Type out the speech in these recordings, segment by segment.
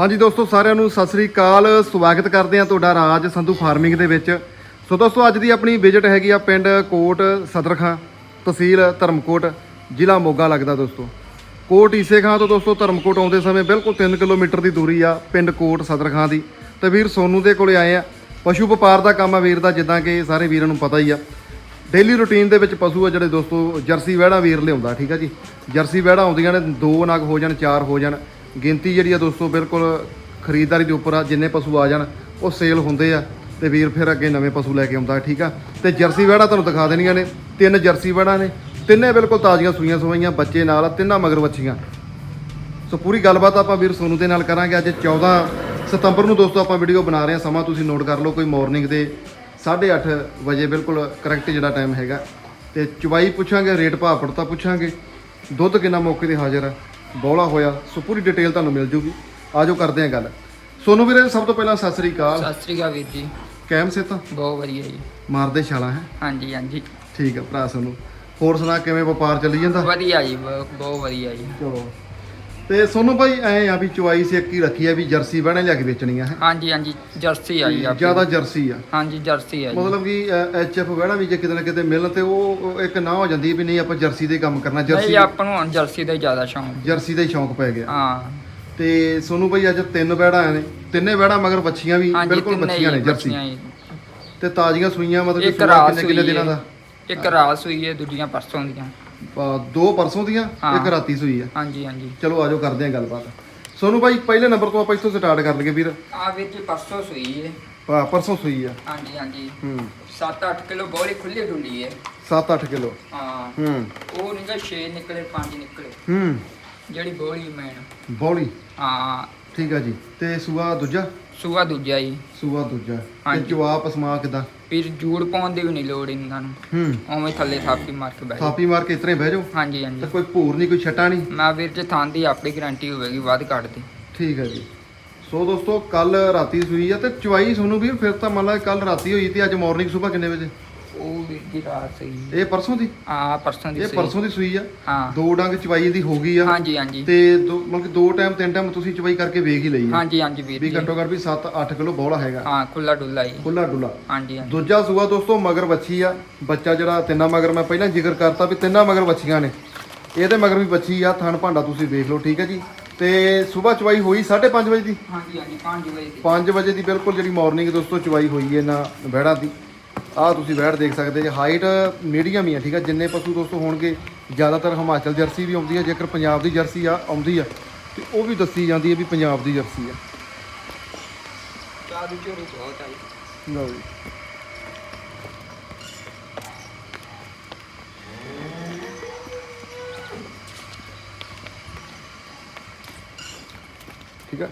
ਹਾਂਜੀ ਦੋਸਤੋ, ਸਾਰਿਆਂ ਨੂੰ ਸਤਿ ਸ੍ਰੀ ਅਕਾਲ। ਸਵਾਗਤ ਕਰਦੇ ਹਾਂ ਤੁਹਾਡਾ ਰਾਜ ਸੰਧੂ ਫਾਰਮਿੰਗ ਦੇ ਵਿੱਚ। ਸੋ ਦੋਸਤੋ, ਅੱਜ ਦੀ ਆਪਣੀ ਵਿਜ਼ਿਟ ਹੈਗੀ ਆ ਪਿੰਡ ਕੋਟ ਸਦਰਖਾਂ, ਤਹਿਸੀਲ ਧਰਮਕੋਟ, ਜ਼ਿਲ੍ਹਾ ਮੋਗਾ ਲੱਗਦਾ ਦੋਸਤੋ। ਕੋਟ ਈਸੇ ਖਾਂ ਤੋਂ ਦੋਸਤੋ, ਧਰਮਕੋਟ ਆਉਂਦੇ ਸਮੇਂ ਬਿਲਕੁਲ 3 ਕਿਲੋਮੀਟਰ ਦੀ ਦੂਰੀ ਆ ਪਿੰਡ ਕੋਟ ਸਦਰਖਾਂ ਦੀ। ਤੇ ਵੀਰ ਸੋਨੂ ਦੇ ਕੋਲੇ ਆਏ ਆ। ਪਸ਼ੂ ਵਪਾਰ ਦਾ ਕੰਮ ਆ ਵੀਰ ਦਾ, ਜਿੱਦਾਂ ਕਿ ਸਾਰੇ ਵੀਰਾਂ ਨੂੰ ਪਤਾ ਹੀ ਆ। ਡੇਲੀ ਰੁਟੀਨ ਦੇ ਵਿੱਚ ਪਸ਼ੂ ਆ ਜਿਹੜੇ ਦੋਸਤੋ, ਜਰਸੀ ਵਹਿੜਾ ਵੀਰ ਲਿਆਉਂਦਾ, ਠੀਕ ਆ ਜੀ? ਜਰਸੀ ਵਹਿੜਾ ਆਉਂਦੀਆਂ ਨੇ, ਦੋ ਨਗ ਹੋ ਜਾਣ, ਚਾਰ ਹੋ ਜਾਣ। ਗਿਣਤੀ ਜਿਹੜੀ ਆ ਦੋਸਤੋ ਬਿਲਕੁਲ ਖਰੀਦਦਾਰੀ ਦੇ ਉੱਪਰ ਆ ਜਿੰਨੇ ਪਸ਼ੂ ਆ ਜਾਣ ਉਹ ਸੇਲ ਹੁੰਦੇ ਆ। ਤੇ ਵੀਰ ਫਿਰ ਅੱਗੇ ਨਵੇਂ ਪਸ਼ੂ ਲੈ ਕੇ ਆਉਂਦਾ ਠੀਕ ਆ? ਤੇ ਜਰਸੀ ਵਹਿੜਾ ਤੁਹਾਨੂੰ ਦਿਖਾ ਦੇਣੀਆਂ ਨੇ ਤਿੰਨ ਜਰਸੀ ਵਹਿੜਾ ਨੇ। ਤਿੰਨੇ ਬਿਲਕੁਲ ਤਾਜ਼ੀਆਂ ਸੂਈਆਂ ਸਵਾਈਆਂ ਬੱਚੇ ਨਾਲ ਆ, ਤਿੰਨਾਂ ਮਗਰ ਵੱਛੀਆਂ। ਸੋ ਪੂਰੀ ਗੱਲਬਾਤ ਆਪਾਂ ਵੀਰ ਸੋਨੂ ਦੇ ਨਾਲ ਕਰਾਂਗੇ। ਅੱਜ 14 ਸਤੰਬਰ ਨੂੰ ਦੋਸਤੋ ਆਪਾਂ ਵੀਡੀਓ ਬਣਾ ਰਹੇ ਹਾਂ। ਸਮਾਂ ਤੁਸੀਂ ਨੋਟ ਕਰ ਲਓ ਕੋਈ ਮਾਰਨਿੰਗ ਦੇ 8:30 ਵਜੇ ਬਿਲਕੁਲ ਕਰੈਕਟ ਜਿਹੜਾ ਟਾਈਮ ਹੈਗਾ। ਤੇ ਚਵਾਈ ਪੁੱਛਾਂਗੇ ਰੇਟ ਭਾਅ ਪੜਤਾ ਪੁੱਛਾਂਗੇ। ਦੁੱਧ ਕਿੰਨਾ ਮੌਕੇ ਤੇ ਹਾਜ਼ਰ ਹੈ ਬੋਲਾ ਹੋਇਆ ਸੋ ਪੂਰੀ ਡਿਟੇਲ ਤੁਹਾਨੂੰ ਮਿਲ ਜੂਗੀ। ਆਜੋ ਕਰਦੇ ਹਾਂ ਗੱਲ। ਸੋਨੂ ਵੀਰੇ ਸਭ ਤੋਂ ਪਹਿਲਾਂ ਸਤਿ ਸ੍ਰੀ ਅਕਾਲ। ਸਤਿ ਸ੍ਰੀ ਅਕਾਲ ਵੀਰ ਜੀ। ਕੈਮ ਸੇ ਤਾਂ? ਬਹੁਤ ਵਧੀਆ ਜੀ। ਮਾਰਦੇ ਛਾਲਾਂ ਹੈ? ਹਾਂਜੀ ਹਾਂਜੀ। ਠੀਕ ਆ ਭਰਾ ਸੋਨੂ। ਹੋਰ ਸੁਣਾ ਕਿਵੇਂ ਵਪਾਰ ਚੱਲੀ ਜਾਂਦਾ? ਵਧੀਆ ਜੀ ਬਹੁਤ ਵਧੀਆ ਜੀ। ਚਲੋ। ਤੇ ਸੋਨੂ ਭਾਈ ਐ ਆ ਵੀ ਚੁਆਈ ਸੇ ਇੱਕ ਹੀ ਰੱਖੀ ਆ ਵੀ ਜਰਸੀ ਬਣੇ ਲਿਆ ਕੇ ਵੇਚਣੀਆਂ ਹੈ ਹਾਂਜੀ ਹਾਂਜੀ ਜਰਸੀ ਆ ਜੀ ਆਪਣੀ। ਜ਼ਿਆਦਾ ਜਰਸੀ ਆ। ਹਾਂਜੀ ਜਰਸੀ ਆ ਜੀ ਮਤਲਬ ਕਿ ਐਚ ਐਫ ਵੜਾ ਵੀ ਜੇ ਕਿਤੇ ਨਾ ਕਿਤੇ ਮਿਲਣ ਤੇ ਉਹ ਇੱਕ ਨਾ ਹੋ ਜਾਂਦੀ ਵੀ ਨਹੀਂ ਆਪਾਂ ਜਰਸੀ ਦੇ ਕੰਮ ਕਰਨਾ ਨਹੀਂ ਜਰਸੀ ਆਪਾਂ ਨੂੰ ਹੁਣ ਜਰਸੀ ਦਾ ਹੀ ਜ਼ਿਆਦਾ ਸ਼ੌਂਕ। ਜਰਸੀ ਦਾ ਹੀ ਸ਼ੌਂਕ ਪੈ ਗਿਆ। ਹਾਂ। ਤੇ ਸੋਨੂ ਭਾਈ ਅੱਜ ਤਿੰਨ ਵੜਾ ਆਏ ਨੇ ਤਿੰਨੇ ਵੜਾ ਮਗਰ ਬੱਚੀਆਂ ਵੀ ਹਾਂਜੀ ਬਿਲਕੁਲ ਤਿੰਨੇ ਬੱਚੀਆਂ ਨੇ ਹੀ ਜਰਸੀ। ਬੱਚੀਆਂ ਜੀ। ਤੇ ਤਾਜ਼ੀਆਂ ਸੂਈਆਂ ਮਤਲਬ ਕਿ ਇੱਕ ਸੂਆ ਰਾਤ ਕਿੰਨੇ ਕਿੰਨੇ ਦਿਨਾਂ ਦਾ? ਇੱਕ ਰਾਤ ਸੂਈ ਹੈ ਦੂਜੀਆਂ ਪਰਸੋਂ ਦੀਆਂ। ਆ, ਦੋ ਪਰਸੋਂ ਦੀਆਂ ਹਾਂ। ਇੱਕ ਰਾਤੀ ਸੂਈ ਆ। ਹਾਂਜੀ ਹਾਂਜੀ। ਚਲੋ ਆਜੋ ਕਰਦੇ ਆਂ ਗੱਲਬਾਤ। ਸੋਨੂ ਭਾਈ ਪਹਿਲੇ ਨੰਬਰ ਤੋਂ ਆਪਾਂ ਇੱਥੋਂ ਸਟਾਰਟ ਕਰ ਲਈਏ ਵੀਰ। ਆ ਵੀਰ ਜੀ ਪਰਸੋਂ ਸੂਈ ਹੈ ਆ, ਪਰਸੋਂ ਸੂਈ ਆ। ਹਾਂਜੀ ਹਾਂਜੀ। ਹੂੰ। 7-8 ਕਿਲੋ ਬੋਲੀ ਖੁੱਲੀ ਡੁੱਲੀ ਹੈ 7-8 ਕਿਲੋ। ਹਾਂ। ਹੂੰ। ਉਹ ਨਿਕਲ 6 ਨਿਕਲੇ 5 ਨਿਕਲੇ। ਹੂੰ। ਜਿਹੜੀ ਬੋਲੀ ਮੈਨ ਬੌਲੀ? ਹਾਂ। ਠੀਕ ਆ ਜੀ। ਤੇ ਸੂਆ ਦੂਜਾ? ਸੂਆ ਦੂਜਾ ਜੀ। ਸੂਆ ਦੂਜਾ। ਤੇ ਹਾਂਜੀ। ਜਵਾਬ ਸਮਾ ਕਿਦਾਂ? ਫਿਰ ਜੂੜ ਪਾਉਣ ਦੀ ਵੀ ਨਹੀਂ ਲੋੜ ਇਹਨਾਂ ਨੂੰ ਹੂੰ। ਉਵੇਂ ਥੱਲੇ ਥਾਪੀ ਮਾਰ ਕੇ ਬਹਿ ਜਾਓ। ਥਾਪੀ ਮਾਰ ਕੇ ਇਤਰੇ ਬਹਿ ਜਾਓ। ਹਾਂਜੀ ਤੇ ਹਾਂਜੀ ਕੋਈ ਭੂਰ ਨਹੀਂ ਕੋਈ ਛਟਾ ਨਹੀਂ? ਮੈਂ ਵੀਰ ਜੀ ਥਾਂ ਦੀ ਆਪਣੀ ਗਾਰੰਟੀ ਹੋਵੇਗੀ ਵੱਧ ਕੱਢ ਦੀ। ਠੀਕ ਹੈ ਜੀ। ਸੋ ਦੋਸਤੋ ਕੱਲ ਰਾਤੀ ਸੂਈ ਆ ਤੇ ਚਵਾਈ ਤੁਹਾਨੂੰ ਵੀਰ ਫਿਰ ਤਾਂ ਮੰਨ ਲਾ ਕੱਲ ਰਾਤੀ ਹੋਈ ਤੇ ਅੱਜ ਮਾਰਨਿੰਗ ਸਵੇਰ ਕਿੰਨੇ ਵਜੇ? ਉਹ ਵੀਰ ਜੀ ਰਾਤ ਸਹੀ ਇਹ ਪਰਸੋਂ ਦੀ? ਆ ਪਰਸੋਂ ਦੀ ਇਹ ਸਹੀ। ਪਰਸੋਂ ਦੀ ਸੂਈ ਆ? ਹਾਂ। ਦੋ ਡੰਗ ਚਵਾਈ ਦੀ ਹੋ ਗਈ ਆ। ਹਾਂਜੀ ਹਾਂਜੀ। ਤੇ ਦੋ ਮਤਲਬ ਕਿ ਦੋ ਟਾਈਮ ਤਿੰਨ ਟਾਈਮ ਤੁਸੀਂ ਚਵਾਈ ਕਰਕੇ ਵੇਖ ਹੀ ਲਈ ਆ। ਹਾਂਜੀ ਹਾਂਜੀ ਵੀਰ ਵੀ ਜੀ। ਘੱਟੋ ਘੱਟ ਵੀ 7-8 ਕਿਲੋ ਬੌਲਾ ਹੈਗਾ। ਹਾਂ ਖੁੱਲਾ ਡੁੱਲਾ ਜੀ। ਖੁੱਲਾ ਡੁੱਲਾ। ਹਾਂਜੀ ਹਾਂਜੀ। ਦੂਜਾ ਸੂਆ ਦੋਸਤੋ ਮਗਰ ਬੱਚੀ ਆ। ਬੱਚਾ ਜਿਹੜਾ ਤਿੰਨਾਂ ਮਗਰ ਮੈਂ ਪਹਿਲਾਂ ਜ਼ਿਕਰ ਕਰਤਾ ਵੀ ਤਿੰਨਾਂ ਮਗਰ ਬੱਚੀਆਂ ਨੇ। ਇਹਦੇ ਮਗਰ ਵੀ ਬੱਚੀ ਆ ਥਣ ਭਾਂਡਾ ਤੁਸੀਂ ਦੇਖ ਲਓ ਠੀਕ ਹੈ ਜੀ। ਤੇ ਸਵੇਰ ਚਵਾਈ ਹੋਈ 5:30 ਵਜੇ ਦੀ? ਹਾਂਜੀ ਹਾਂਜੀ 5 ਵਜੇ ਦੀ। 5 ਵਜੇ ਦੀ ਬਿਲਕੁਲ ਜਿਹੜੀ ਮਾਰਨਿੰਗ ਦੋਸਤੋ ਚਵਾਈ ਹੋਈ ਹੈ ਇਹਨਾਂ ਵਹਿੜਾਂ ਦੀ। ਆਹ ਤੁਸੀਂ ਵਹਿੜ ਦੇਖ ਸਕਦੇ ਜੀ ਹਾਈਟ ਮੀਡੀਅਮ ਹੀ ਆ, ਠੀਕ ਆ? ਜਿੰਨੇ ਪਸ਼ੂ ਦੋਸਤੋ ਹੋਣਗੇ, ਜ਼ਿਆਦਾਤਰ ਹਿਮਾਚਲ ਜਰਸੀ ਵੀ ਆਉਂਦੀ ਹੈ ਜੇਕਰ ਪੰਜਾਬ ਦੀ ਜਰਸੀ ਆ, ਆਉਂਦੀ ਆ। ਤੇ ਉਹ ਵੀ ਦੱਸੀ ਜਾਂਦੀ ਹੈ ਵੀ ਪੰਜਾਬ ਦੀ ਜਰਸੀ ਆ। ਚਾਹ ਚੋਰੀ ਬਹੁਤ ਆਈ ਲਓ ਜੀ। ਠੀਕ ਆ?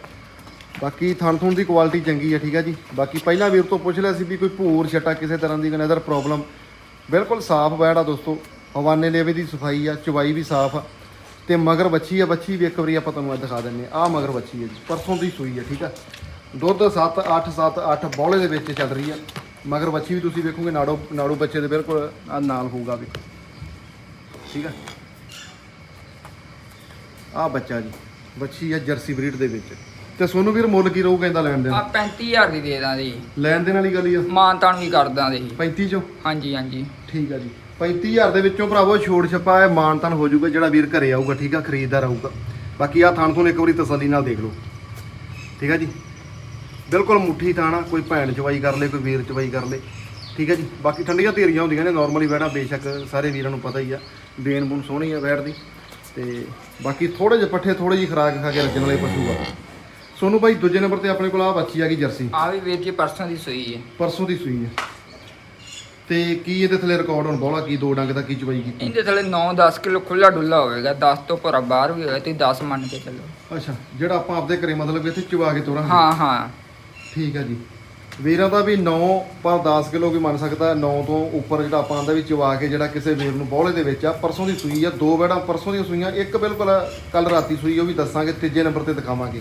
ਬਾਕੀ ਥਣ ਥੁਣ ਦੀ ਕੁਆਲਿਟੀ ਚੰਗੀ ਆ, ਠੀਕ ਆ ਜੀ। ਬਾਕੀ ਪਹਿਲਾਂ ਵੀਰ ਤੋਂ ਪੁੱਛ ਲਿਆ ਸੀ ਵੀ ਕੋਈ ਭੂਰ ਛਟਾ ਕਿਸੇ ਤਰ੍ਹਾਂ ਦੀ ਨਜ਼ਰ ਪ੍ਰੋਬਲਮ ਬਿਲਕੁਲ ਸਾਫ਼ ਬੈੜਾ ਦੋਸਤੋ। ਹਵਾਨੇ ਲੇਵੇ ਦੀ ਸਫ਼ਾਈ ਆ, ਚਵਾਈ ਵੀ ਸਾਫ਼ ਆ। ਤੇ ਮਗਰ ਬੱਚੀ ਆ ਬੱਚੀ ਵੀ ਇੱਕ ਵਾਰੀ ਆਪਾਂ ਤੁਹਾਨੂੰ ਅੱਜ ਦਿਖਾ ਦਿੰਨੇ ਆ। ਆਹ ਮਗਰ ਬੱਚੀ ਆ ਜੀ, ਪਰਸੋਂ ਦੀ ਸੂਈ ਆ, ਠੀਕ ਆ। ਦੁੱਧ 7 8 7 8 ਬੌਲੇ ਦੇ ਵਿੱਚ ਚੱਲ ਰਹੀ ਆ। ਮਗਰ ਬੱਚੀ ਵੀ ਤੁਸੀਂ ਵੇਖੋਗੇ, ਨਾੜੋ, ਨਾੜੂ ਬੱਚੇ ਦੇ ਬਿਲਕੁਲ ਆ ਨਾਲ ਹੋਊਗਾ ਵੀ ਠੀਕ ਆ। ਆ ਬੱਚਾ ਜੀ ਬੱਚੀ ਆ ਜਰਸੀ ਬਰੀਡ ਦੇ ਵਿੱਚ। ਤੇ ਸੋਨੂੰ ਵੀਰ ਮੁੱਲ ਕੀ ਰਹੂ ਕਹਿੰਦਾ ਲੈਣ ਦੇ ਆ 35000 ਦੀ ਦੇ ਦਾਂਗੇ ਜੀ। ਲੈਣ ਦੇਣ ਵਾਲੀ ਗੱਲ ਹੀ ਆ। ਮਾਨਤਾਨ ਵੀ ਕਰ ਦਾਂਗੇ ਜੀ। 35 ਚੋਂ? ਹਾਂਜੀ ਹਾਂਜੀ। ਠੀਕ ਆ ਜੀ। 35000 ਦੇ ਵਿੱਚੋਂ ਭਰਾਵੋ ਛੋੜ ਛਪਾ ਹੈ ਮਾਨਤਨ ਹੋ ਜਾਊਗਾ ਜਿਹੜਾ ਵੀਰ ਘਰੇ ਆਊਗਾ ਠੀਕ ਆ ਖਰੀਦਦਾਰ ਆਊਗਾ। ਬਾਕੀ ਆ ਥਾਣ ਤੋਂ ਇੱਕ ਵਾਰੀ ਤਸੱਲੀ ਨਾਲ ਦੇਖ ਲਓ। ਠੀਕ ਆ ਜੀ? ਬਿਲਕੁਲ ਮੁੱਠੀ ਥਾਣਾ ਕੋਈ ਭੈਣ ਚਵਾਈ ਕਰ ਲੇ ਕੋਈ ਵੀਰ ਚਵਾਈ ਕਰ ਲੇ। ਠੀਕ ਆ ਜੀ? ਬਾਕੀ ਠੰਡੀਆਂ ਧੀਰੀਆਂ ਹੁੰਦੀਆਂ ਨੇ ਨਾਰਮਲੀ ਵੈੜਾਂ ਬੇਸ਼ੱਕ ਸਾਰੇ ਵੀਰਾਂ ਨੂੰ ਪਤਾ ਹੀ ਆ ਦੇਣ ਬੁਣ ਸੋਹਣੀ ਆ ਵੈੜ ਦੀ। ਤੇ ਬਾਕੀ ਥੋੜੇ ਜਿਹੇ ਪੱਠੇ ਥੋੜੀ ਜਿਹੀ ਖਰਾਕ ਖਾ ਕੇ ਰੱਜਣ ਵਾਲੇ ਪਸ਼ੂ ਆ। ਸੋਨੂੰ ਭਾਈ ਦੂਜੇ ਨੰਬਰ ਤੇ ਆਪਣੇ ਕੋਲ ਆ ਬੱਚੀ ਆ ਗਈ ਜਰਸੀ। ਆ ਵੀ ਵੀਰ ਜੀ ਪਰਸੋਂ ਦੀ ਸੂਈ ਹੈ। ਪਰਸੋਂ ਦੀ ਸੂਈ ਹੈ। ਤੇ ਕੀ ਇਹਦੇ ਥੱਲੇ ਰਿਕਾਰਡ ਹੁਣ ਬੋਲਾ ਕੀ ਦੋ ਡੰਗ ਦਾ ਕੀ ਚਵਾਈ ਕੀਤੀ? ਇਹਦੇ ਥੱਲੇ 9-10 ਕਿਲੋ ਖੁੱਲਾ ਡੁੱਲਾ ਹੋਵੇਗਾ 10 ਤੋਂ ਭਰਾ ਬਾਹਰ ਵੀ ਹੋਵੇ ਤੇ 10 ਮੰਨ ਕੇ ਚੱਲੋ। ਅੱਛਾ ਜਿਹੜਾ ਆਪਾਂ ਆਪਦੇ ਘਰੇ ਮਤਲਬ ਇੱਥੇ ਚਵਾ ਕੇ ਤੋਰਾਂਗੇ? ਹਾਂ ਹਾਂ। ਠੀਕ ਹੈ ਜੀ। ਵੀਰਾਂ ਦਾ ਵੀ 9 ਪਰ 10 ਕਿਲੋ ਵੀ ਮੰਨ ਸਕਦਾ 9 ਤੋਂ ਉੱਪਰ ਜਿਹੜਾ ਆਪਾਂ ਆਂਦਾ ਵੀ ਚਵਾ ਕੇ ਜਿਹੜਾ ਕਿਸੇ ਵੀਰ ਨੂੰ ਬੋਲੇ ਦੇ ਵਿੱਚ ਆ ਪਰਸੋਂ ਦੀ ਸੂਈ ਆ ਦੋ ਬੈੜਾਂ ਪਰਸੋਂ ਦੀਆਂ ਸੂਈਆਂ ਇੱਕ ਬਿਲਕੁਲ ਕੱਲ ਰਾਤੀ ਸੂਈ ਉਹ ਵੀ ਦੱਸਾਂਗੇ ਤੀਜੇ ਨੰਬਰ ਤੇ ਦਿਖਾਵਾਂਗੇ।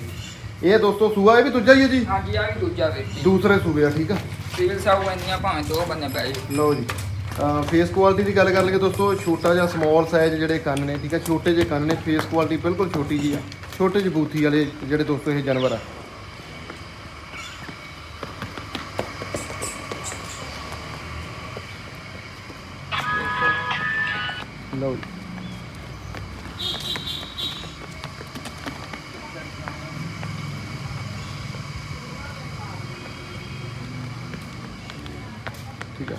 ਇਹ ਦੋਸਤੋ ਸੂਆ ਇਹ ਵੀ ਦੂਜਾ ਹੀ ਹੈ ਜੀ? ਹਾਂਜੀ ਆ ਵੀ ਦੂਜਾ ਜੀ ਦੂਸਰੇ ਸੂਬੇ ਆ ਠੀਕ ਆ? ਸਿਵਲ ਸਾਹਿਬ ਇੰਨੀਆਂ ਭਾਵੇਂ ਦੋ ਬੰਦੇ ਜਾਓ ਲਓ ਜੀ। ਫੇਸ ਕੁਆਲਿਟੀ ਦੀ ਗੱਲ ਕਰ ਲਈਏ ਦੋਸਤੋ ਛੋਟਾ ਜਿਹਾ ਸਮਾਲ ਸਾਈਜ਼ ਜਿਹੜੇ ਕੰਨ ਨੇ ਠੀਕ ਹੈ ਛੋਟੇ ਜਿਹੇ ਕੰਨ ਨੇ ਫੇਸ ਕੁਆਲਿਟੀ ਬਿਲਕੁਲ ਛੋਟੀ ਜੀ ਆ। ਛੋਟੇ ਜਿਹੇ ਬੂਥੀ ਵਾਲੇ ਜਿਹੜੇ ਦੋਸਤੋ ਇਹ ਜਾਨਵਰ ਆ। ਲਓ ਜੀ। ਠੀਕ ਆ।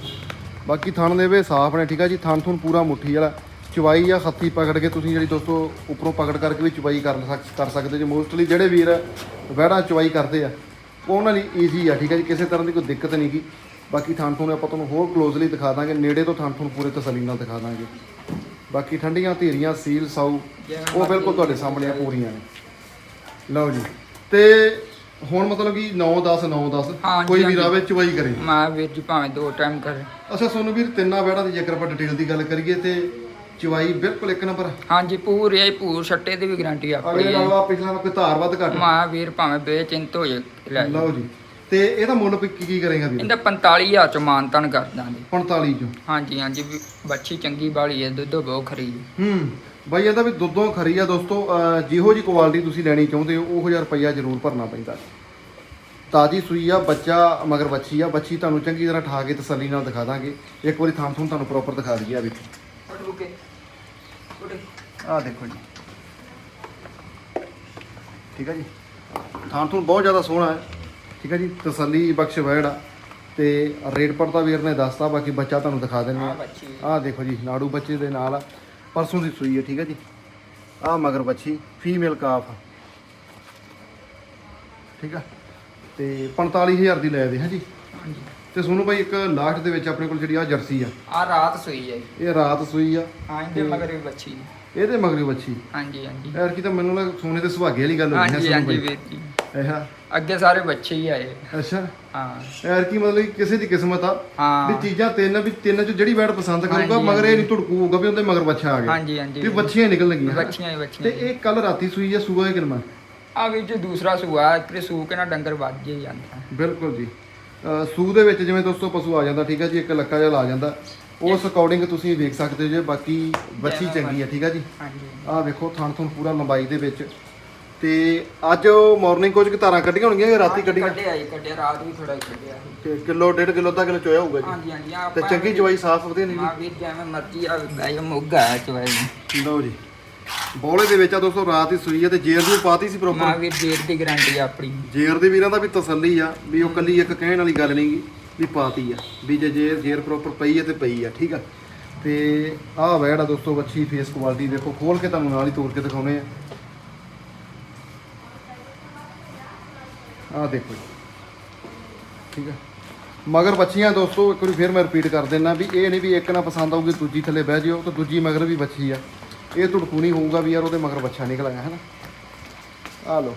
ਬਾਕੀ ਥਣ ਦੇ ਵੇ ਸਾਫ਼ ਨੇ, ਠੀਕ ਆ ਜੀ। ਥਣ ਥੁਣ ਪੂਰਾ ਮੁੱਠੀ ਵਾਲਾ। ਚਵਾਈ ਆ ਹੱਥੀ ਪਕੜ ਕੇ ਤੁਸੀਂ ਜਿਹੜੀ ਦੋਸਤੋ ਉੱਪਰੋਂ ਪਕੜ ਕਰਕੇ ਵੀ ਚਵਾਈ ਕਰ ਸਕ- ਕਰ ਸਕਦੇ ਜੀ। ਮੋਸਟਲੀ ਜਿਹੜੇ ਵੀਰ ਵਹਿੜਾ ਚਵਾਈ ਕਰਦੇ ਆ, ਉਹ ਉਹਨਾਂ ਲਈ ਈਜ਼ੀ ਆ, ਠੀਕ ਆ ਜੀ। ਕਿਸੇ ਤਰ੍ਹਾਂ ਦੀ ਕੋਈ ਦਿੱਕਤ ਨਹੀਂ ਗੀ। ਬਾਕੀ ਥਣ ਥੁਣ ਆਪਾਂ ਤੁਹਾਨੂੰ ਹੋਰ ਕਲੋਜ਼ਲੀ ਦਿਖਾ ਦਾਂਗੇ। ਨੇੜੇ ਤੋਂ ਥਣ ਥੁਣ ਪੂਰੇ ਤਸੱਲੀ ਨਾਲ ਦਿਖਾ ਦਾਂਗੇ। ਬਾਕੀ ਠੰਡੀਆਂ ਧੀਰੀਆਂ ਸੀਲ ਸਾਊ, ਉਹ ਬਿਲਕੁਲ ਤੁਹਾਡੇ ਸਾਹਮਣੇ ਆ, ਪੂਰੀਆਂ ਨੇ। ਲਓ ਜੀ। ਤੇ ਹੁਣ ਮਤਲਬ ਕਿ 9 10 9 10 ਹਾਂਜੀ, ਕੋਈ ਵੀ ਹਾਂਜੀ। ਰਾਵੇ ਚਵਾਈ ਕਰੇ। ਮੈਂ ਵੀਰ ਜੀ ਭਾਵੇਂ ਦੋ ਟਾਈਮ ਕਰੇ। ਅੱਛਾ ਸੋਨੂੰ ਵੀਰ ਤਿੰਨਾਂ ਬੈੜਾਂ ਦੀ ਜੇਕਰ ਆਪਾਂ ਡਿਟੇਲ ਦੀ ਗੱਲ ਕਰੀਏ ਤੇ ਚਵਾਈ ਬਿਲਕੁਲ ਇੱਕ ਨੰਬਰ ਹਾਂਜੀ ਪੂਰੇ ਹੀ ਪੂਰ ਛੱਟੇ ਦੀ ਵੀ ਗਾਰੰਟੀ ਆਪਣੀ ਅਗਲੇ ਹੈ ਨਾਲੋਂ ਆ ਪਿਛਲਾ ਨਾਲੋਂ ਕੋਈ ਧਾਰ ਵੱਧ ਘੱਟ। ਮੈਂ ਵੀਰ ਭਾਵੇਂ ਬੇਚਿੰਤ ਹੋ ਜੇ ਲੈ ਜਾਓ। ਲਓ ਜੀ। ਤੇ ਇਹਦਾ ਮੁੱਲ ਵੀ ਕੀ ਕੀ ਕਰੇਗਾ ਵੀਰ? ਇਹਦਾ 45000 ਚ ਮਾਨਤਨ ਕਰ ਦਾਂਗੇ। 45 ਚੋਂ। ਹਾਂਜੀ ਹਾਂਜੀ ਵੀ ਬੱਚੀ ਚੰਗੀ ਬਾਲੀ ਹੈ ਦੁੱਧ ਬਹੁਤ ਖਰੀ ਹੈ। ਹੂੰ। ਬਾਈ ਇਹਦਾ ਵੀ ਦੁੱਧੋਂ ਖਰੀ ਆ ਦੋਸਤੋ। ਜਿਹੋ ਜੀ ਕੁਆਲਿਟੀ ਤੁਸੀਂ ਲੈਣੀ ਚਾਹੁੰਦੇ ਹੋ ਉਹ ਹਜ਼ਾਰ ਰੁਪਈਆ ਜ਼ਰੂਰ ਭਰਨਾ ਪੈਂਦਾ। ਤਾਜੀ ਸੂਈ ਆ ਬੱਚਾ ਮਗਰ ਬੱਚੀ ਆ। ਬੱਚੀ ਤੁਹਾਨੂੰ ਚੰਗੀ ਤਰ੍ਹਾਂ ਠਾ ਕੇ ਤਸੱਲੀ ਨਾਲ ਦਿਖਾ ਦਾਂਗੇ। ਇੱਕ ਵਾਰੀ ਥਾਂ ਥੂੰ ਤੁਹਾਨੂੰ ਪ੍ਰੋਪਰ ਦਿਖਾ ਦਈਏ ਆ ਵੇਖੋ ਆ ਦੇਖੋ ਜੀ। ਠੀਕ ਹੈ ਜੀ। ਥਾਂ ਥੂੰ ਬਹੁਤ ਜ਼ਿਆਦਾ ਸੋਹਣਾ ਹੈ। ਠੀਕ ਹੈ ਜੀ। ਤਸੱਲੀ ਬਖਸ਼ ਵੈੜਾ ਤੇ ਰੇਟ ਪਰ ਤਾਂ ਵੀਰ ਨੇ ਦੱਸਤਾ ਬਾਕੀ ਬੱਚਾ ਤੁਹਾਨੂੰ ਦਿਖਾ ਦਿੰਦੇ ਆ। ਆ ਦੇਖੋ ਜੀ ਨਾੜੂ ਬੱਚੇ ਦੇ ਨਾਲ ਆ। ਪਰਸੋਂ ਦੀ ਸੂਈ ਹੈ ਠੀਕ ਹੈ ਜੀ। ਆਹ ਮਗਰ ਬੱਚੀ ਫੀਮੇਲ ਕਾਫ ਠੀਕ ਆ। ਤੇ 45000 ਦੀ ਲੈ ਦੇ ਹਾਂ ਜੀ। ਹਾਂਜੀ। ਤੇ ਸੋਨੂੰ ਭਾਈ ਇੱਕ ਲਾਸਟ ਦੇ ਵਿੱਚ ਆਪਣੇ ਕੋਲ ਜਿਹੜੀ ਆ ਜਰਸੀ ਆ। ਆ ਰਾਤ ਸੋਈ ਹੈ। ਇਹ ਰਾਤ ਸੂਈ ਆ। ਹਾਂ ਇਹਦੇ ਮਗਰ ਵੀ ਬੱਚੀ ਹੈ। ਇਹਦੇ ਮਗਰੀ ਬੱਚੀ ਹਾਂਜੀ ਹਾਂਜੀ। ਯਾਰ ਕੀ ਤਾਂ ਮੈਨੂੰ ਲੱਗ ਸੋਨੇ ਤੇ ਸੁਹਾਗੇ ਵਾਲੀ ਗੱਲ ਹੈ ਹਾਂਜੀ ਸੋਨੂੰ ਹਾਂਜੀ ਭਾਈ। ਜੀ ਐਹਾ ਅੱਗੇ ਸਾਰੇ ਬੱਚੇ ਹੀ ਆਏ। ਅੱਛਾ। ਹਾਂ। ਯਾਰ ਕੀ ਮਤਲਬ ਕਿਸੇ ਦੀ ਕਿਸਮਤ ਆ ਵੀ ਹਾਂ ਚੀਜ਼ਾਂ ਤਿੰਨ ਵੀ ਤਿੰਨ ਚ ਜਿਹੜੀ ਬੈਡ ਪਸੰਦ ਕਰੂਗਾ ਮਗਰ ਇਹ ਨਹੀਂ ਧੜਕੂ ਹੋਊਗਾ ਵੀ ਉਹਦੇ ਮਗਰ ਬੱਚਾ ਆ ਗਿਆ। ਹਾਂਜੀ ਹਾਂਜੀ ਵੀ ਬੱਚੀਆਂ ਨਿਕਲ ਲੱਗੀਆਂ। ਬੱਚੀਆਂ ਹੀ ਤੇ ਬੱਚੀਆਂ ਇਹ ਕੱਲ ਰਾਤੀ ਸੂਈ ਆ ਸੂਆ ਕਿਨਮਾ ਆ ਵੀਰ ਜੀ ਦੂਸਰਾ ਸੂਆ ਇੱਥੇ ਸੂ ਕੇ ਨਾ ਡੰਗਰ ਵੱਜ ਜੇ ਜਾਂਦਾ। ਬਿਲਕੁਲ ਜੀ। ਸੂ ਦੇ ਵਿੱਚ ਜਿਵੇਂ ਦੋਸਤੋ ਪਸ਼ੂ ਆ ਜਾਂਦਾ ਠੀਕ ਹੈ ਜੀ ਇੱਕ ਲੱਕਾ ਜਿਹਾ ਲਾ ਜਾਂਦਾ। ਉਸ ਅਕੋਰਡਿੰਗ ਤੁਸੀਂ ਵੇਖ ਸਕਦੇ ਹੋ ਜੇ ਬਾਕੀ ਬੱਚੀ ਚੰਗੀ ਹੈ ਠੀਕ ਹੈ ਜੀ। ਹਾਂਜੀ। ਆਹ ਵੇਖੋ ਥਣ ਥਣ ਪੂਰਾ ਲੰਬਾਈ ਦੇ ਵਿੱਚ। ਤੇ ਅੱਜ ਮਾਰਨਿੰਗ ਕੁਝ ਧਾਰਾਂ ਕੱਢੀਆਂ ਹੋਣਗੀਆਂ ਜਾਂ ਰਾਤੀ ਕੱਢੀਆਂ? ਕੱਢਿਆ ਜੀ ਕੱਢਿਆ ਰਾਤ ਵੀ ਥੋੜਾ ਕੱਢਿਆ। ਕਿ ਕਿਲੋ ਡੇਢ ਕਿਲੋ ਦਾ ਕਿਲੋ ਚੋਇਆ ਹੋਊਗਾ ਜੀ। ਹਾਂਜੀ ਹਾਂਜੀ ਆ ਤੇ ਚੰਗੀ ਚਵਾਈ ਸਾਫ਼ ਵਧੀਆ ਨਹੀਂ ਆ ਵੀਰ ਜੀ ਐਵੇਂ ਮਰਜ਼ੀ ਆ ਬਈ ਮੋਗਾ ਹੈ ਚਵਾਈ ਜੀ ਲਓ ਜੀ। ਬੋਲੇ ਦੇ ਵਿੱਚ ਆ ਦੋਸਤੋ ਰਾਤ ਹੀ ਸੂਈ ਹੈ ਤੇ ਜੇਰ ਦੀ ਪਾਤੀ ਸੀ ਮਾ ਪ੍ਰੋਪਰ ਵੀਰ ਜੇਰ ਦੀ ਗਾਰੰਟੀ ਆਪਣੀ। ਜੇਰ ਦੇ ਵੀਰਾਂ ਦਾ ਵੀ ਤਸੱਲੀ ਆ ਵੀ ਉਹ ਕੱਲੀ ਇੱਕ ਕਹਿਣ ਵਾਲੀ ਗੱਲ ਨਹੀਂ ਗੀ ਵੀ ਪਾਤੀ ਆ। ਵੀ ਜੇ ਜੇਰ ਜੇਰ ਪ੍ਰੋਪਰ ਪਈ ਹੈ ਤੇ ਪਈ ਆ ਠੀਕ ਆ। ਤੇ ਆਹ ਵੈੜ ਆ ਦੋਸਤੋ ਅੱਛੀ ਫੇਸ ਕੁਆਲਿਟੀ ਦੇਖੋ ਖੋਲ ਕੇ ਤੁਹਾਨੂੰ ਨਾਲ ਹੀ ਤੋੜ ਕੇ ਦਿਖਾਉਨੇ ਆ। ਆਹ ਦੇਖੋ ਜੀ। ਠੀਕ ਹੈ। ਮਗਰ ਬੱਚੀਆਂ ਦੋਸਤੋ, ਇੱਕ ਵਾਰੀ ਫੇਰ ਮੈਂ ਰਿਪੀਟ ਕਰ ਦਿੰਦਾ ਵੀ ਇਹ ਨਹੀਂ ਵੀ ਇੱਕ ਨਾ ਪਸੰਦ ਆਊਗੀ, ਦੂਜੀ ਥੱਲੇ ਬਹਿ ਜਿਓ, ਤੇ ਦੂਜੀ ਮਗਰ ਵੀ ਬੱਚੀ ਆ। ਇਹ ਧੜਕੂ ਨਹੀਂ ਹੋਊਗਾ ਵੀ ਯਾਰ ਉਹਦੇ ਮਗਰ ਬੱਚਾ ਨਿਕਲ ਆਇਆ ਹੈ ਨਾ ਆ ਲਓ।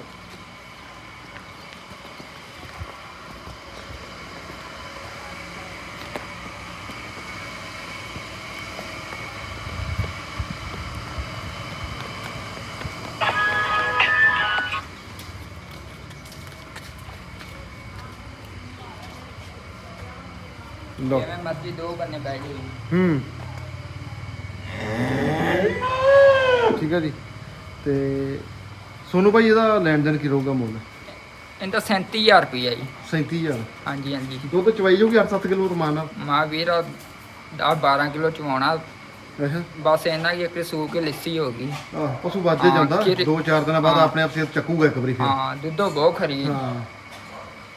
ਲਓ। ਜਿਵੇਂ ਮਰਜ਼ੀ ਦੋ ਬੰਨੇ ਜਾਓ ਹੂੰ। ਠੀਕ ਹੈ ਜੀ। ਤੇ ਸੋਨੂ ਭਾਈ ਇਹਦਾ ਲੈਣ ਦੇਣ ਕੀ ਰਹੂਗਾ ਮੁੱਲ? ਇਹਦਾ 37000 ਰੁਪਈਆ ਜੀ। 37000 ਹਾਂਜੀ ਹਾਂਜੀ। ਦੁੱਧ ਚਵਾਈ ਜਾਊਗੀ 8-7 ਕਿਲੋ ਰਮਾਨ ਨਾਲ? ਮਾ ਵੀਰ 10 12 ਕਿਲੋ ਚਵਾਉਣਾ। ਅੱਛਾ। ਬਸ ਇਹਨਾਂ ਕੀ ਇੱਕ ਸੂ ਕੇ ਲਿੱਸੀ ਹੋ ਗਈ। ਆਹ ਪਸ਼ੂ ਵੱਧਦੇ ਹਾਂ, ਜਾਂਦਾ। ਕਿਹੜੇ- 2-4 ਦਿਨਾਂ ਬਾਅਦ ਹਾਂ। ਆਪਣੇ ਆਪ ਸਿਹਤ ਚੱਕੂਗਾ ਇੱਕ ਵਾਰੀ ਫਿਰ। ਹਾਂ ਦੁੱਧੋ ਬਹੁਤ ਖਰੀ ਹਾਂ।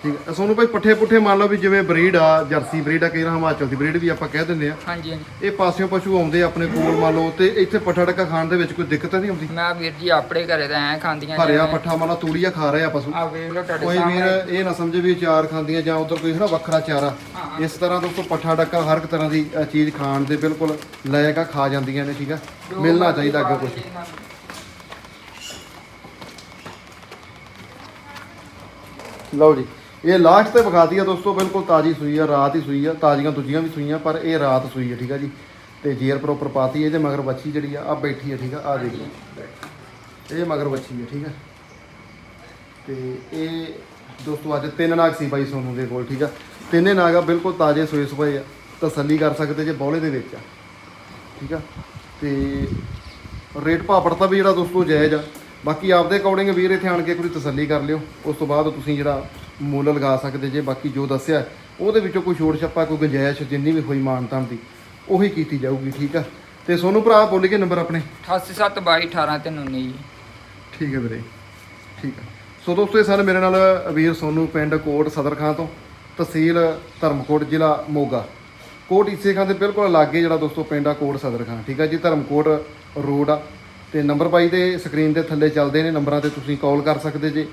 ਠੀਕ ਹੈ। ਸੋਨੂ ਭਾਈ ਪੱਠੇ ਪੁੱਠੇ ਮੰਨ ਲਓ ਵੀ ਜਿਵੇਂ ਬਰੀਡ ਆ ਜਰਸੀ ਬਰੀਡ ਆ ਕਈ ਵਾਰ ਹਿਮਾਚਲ ਦੀ ਬਰੀਡ ਵੀ ਆਪਾਂ ਕਹਿ ਦਿੰਦੇ ਆ। ਹਾਂਜੀ ਹਾਂਜੀ। ਇਹ ਪਾਸਿਓਂ ਪਸ਼ੂ ਆਉਂਦੇ ਆ ਆਪਣੇ ਕੋਲ ਮੰਨ ਲਓ ਤੇ ਇੱਥੇ ਪੱਠਾ ਡੱਕਾ ਖਾਣ ਦੇ ਵਿੱਚ ਕੋਈ ਦਿੱਕਤ ਨਹੀਂ ਆਉਂਦੀ? ਮੈਂ ਵੀਰ ਜੀ ਆਪਣੇ ਘਰੇ ਤਾਂ ਐ ਖਾਂਦੀਆਂ ਹਰਿਆ ਪੱਠਾ ਮੰਨ ਲਓ ਤੂੜੀਆ ਖਾ ਰਹੇ ਆ ਪਸ਼ੂ। ਆ ਵੇਖ ਲਓ ਤੁਹਾਡੇ ਕੋਈ ਸਾਹਮਣੇ। ਵੀਰ ਇਹ ਨਾ ਸਮਝੇ ਵੀ ਚਾਰ ਖਾਂਦੀਆਂ ਜਾਂ ਉਧਰ ਕੋਈ ਹਨਾ ਵੱਖਰਾ ਚਾਰਾ। ਇਸ ਤਰ੍ਹਾਂ ਦੋਸਤੋ ਪੱਠਾ ਡੱਕਾ ਹਰ ਇੱਕ ਤਰ੍ਹਾਂ ਦੀ ਅ, ਚੀਜ਼ ਖਾਣ ਦੇ ਬਿਲਕੁਲ ਲਾਇਕ ਆ ਖਾ ਜਾਂਦੀਆਂ ਨੇ ਠੀਕ ਆ? ਮਿਲਣਾ ਚਾਹੀਦਾ ਅੱਗੇ ਕੁਝ। ਲਓ ਜੀ। ਇਹ ਲਾਸਟ ਤੇ ਵਿਖਾਤੀ ਆ ਦੋਸਤੋ, ਬਿਲਕੁਲ ਤਾਜੀ ਸੂਈ ਆ, ਰਾਤ ਹੀ ਸੂਈ ਆ, ਤਾਜ਼ੀਆਂ ਦੂਜੀਆਂ ਵੀ ਸੂਈਆਂ, ਪਰ ਇਹ ਰਾਤ ਸੂਈ ਆ, ਠੀਕ ਆ ਜੀ। ਤੇ ਜੇਰ ਪ੍ਰੋਪਰ ਪਾਤੀ ਇਹਦੇ ਮਗਰ ਬੱਚੀ ਜਿਹੜੀ ਆ ਆ ਬੈਠੀ ਆ, ਠੀਕ ਆ ਆ ਦੇਖੋ ਇਹ ਮਗਰ ਬੱਚੀ ਆ, ਠੀਕ ਆ। ਤੇ ਇਹ ਦੋਸਤੋ, ਅੱਜ ਤਿੰਨ ਨਾਗ ਸੀ ਬਾਈ ਸੋਨੂ ਦੇ ਕੋਲ, ਠੀਕ ਆ। ਤਿੰਨੇ ਨਾਗ ਆ, ਬਿਲਕੁਲ ਤਾਜ਼ੇ ਸੋਏ ਸੁਪਏ ਆ। ਤਸੱਲੀ ਕਰ ਸਕਦੇ ਜੇ ਬੌਲੇ ਦੇ ਵਿੱਚ ਆ, ਠੀਕ ਆ। ਤੇ ਰੇਟ ਭਾਪੜ ਤਾਂ ਵੀ ਜਿਹੜਾ ਦੋਸਤੋ ਜਾਇਜ਼ ਆ। ਬਾਕੀ ਆਪਦੇ ਅਕੋਰਡਿੰਗ ਵੀਰ ਇੱਥੇ ਆਣ ਕੇ ਇੱਕ ਤਸੱਲੀ ਕਰ ਲਿਓ। ਉਸ ਤੋਂ ਬਾਅਦ ਤੁਸੀਂ ਜਿਹੜਾ ਮੁੱਲ ਲਗਾ ਸਕਦੇ ਜੇ ਬਾਕੀ ਜੋ ਦੱਸਿਆ ਉਹਦੇ ਵਿੱਚੋਂ ਕੋਈ ਛੋਟ ਛੱਪਾ ਕੋਈ ਗੁੰਜਾਇਸ਼ ਜਿੰਨੀ ਵੀ ਹੋਈ ਮਾਨਤਾਨ ਦੀ ਉਹੀ ਕੀਤੀ ਜਾਊਗੀ ਠੀਕ ਆ? ਤੇ ਸੋਨੂੰ ਭਰਾ ਬੋਲ ਕੇ ਨੰਬਰ ਆਪਣੇ। 8722 ਤੇ 19 ਜੀ ਠੀਕ ਹੈ ਵੀਰੇ ਠੀਕ ਹੈ ਸੋ ਦੋਸਤੋ ਇਹ ਸਨ ਮੇਰੇ ਨਾਲ ਵੀਰ ਸੋਨੂੰ ਪਿੰਡ ਕੋਟ ਸਦਰ ਖਾਂ ਤੋਂ ਤਹਿਸੀਲ ਧਰਮਕੋਟ ਜ਼ਿਲ੍ਹਾ ਮੋਗਾ। ਕੋਟ ਇਸੇ ਖਾਂ ਦੇ ਬਿਲਕੁਲ ਲਾਗੇ ਜਿਹੜਾ ਦੋਸਤੋ ਪਿੰਡ ਆ ਕੋਟ ਸਦਰ ਖਾਂ ਠੀਕ ਹੈ ਜੀ? ਧਰਮਕੋਟ ਰੋਡ ਆ। ਤੇ ਨੰਬਰ ਬਾਈ ਦੇ ਸਕਰੀਨ ਦੇ ਥੱਲੇ ਚੱਲਦੇ ਨੇ ਨੰਬਰਾਂ ਤੇ ਤੁਸੀਂ ਕਾਲ ਕਰ ਸਕਦੇ ਜੇ।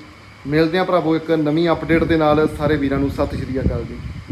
ਮਿਲਦੇ ਆ ਭਰਾਵੋ ਇੱਕ ਨਵੀਂ ਅਪਡੇਟ ਦੇ ਨਾਲ। ਸਾਰੇ ਵੀਰਾਂ ਨੂੰ ਸਤਿ ਸ਼੍ਰੀ ਅਕਾਲ ਜੀ।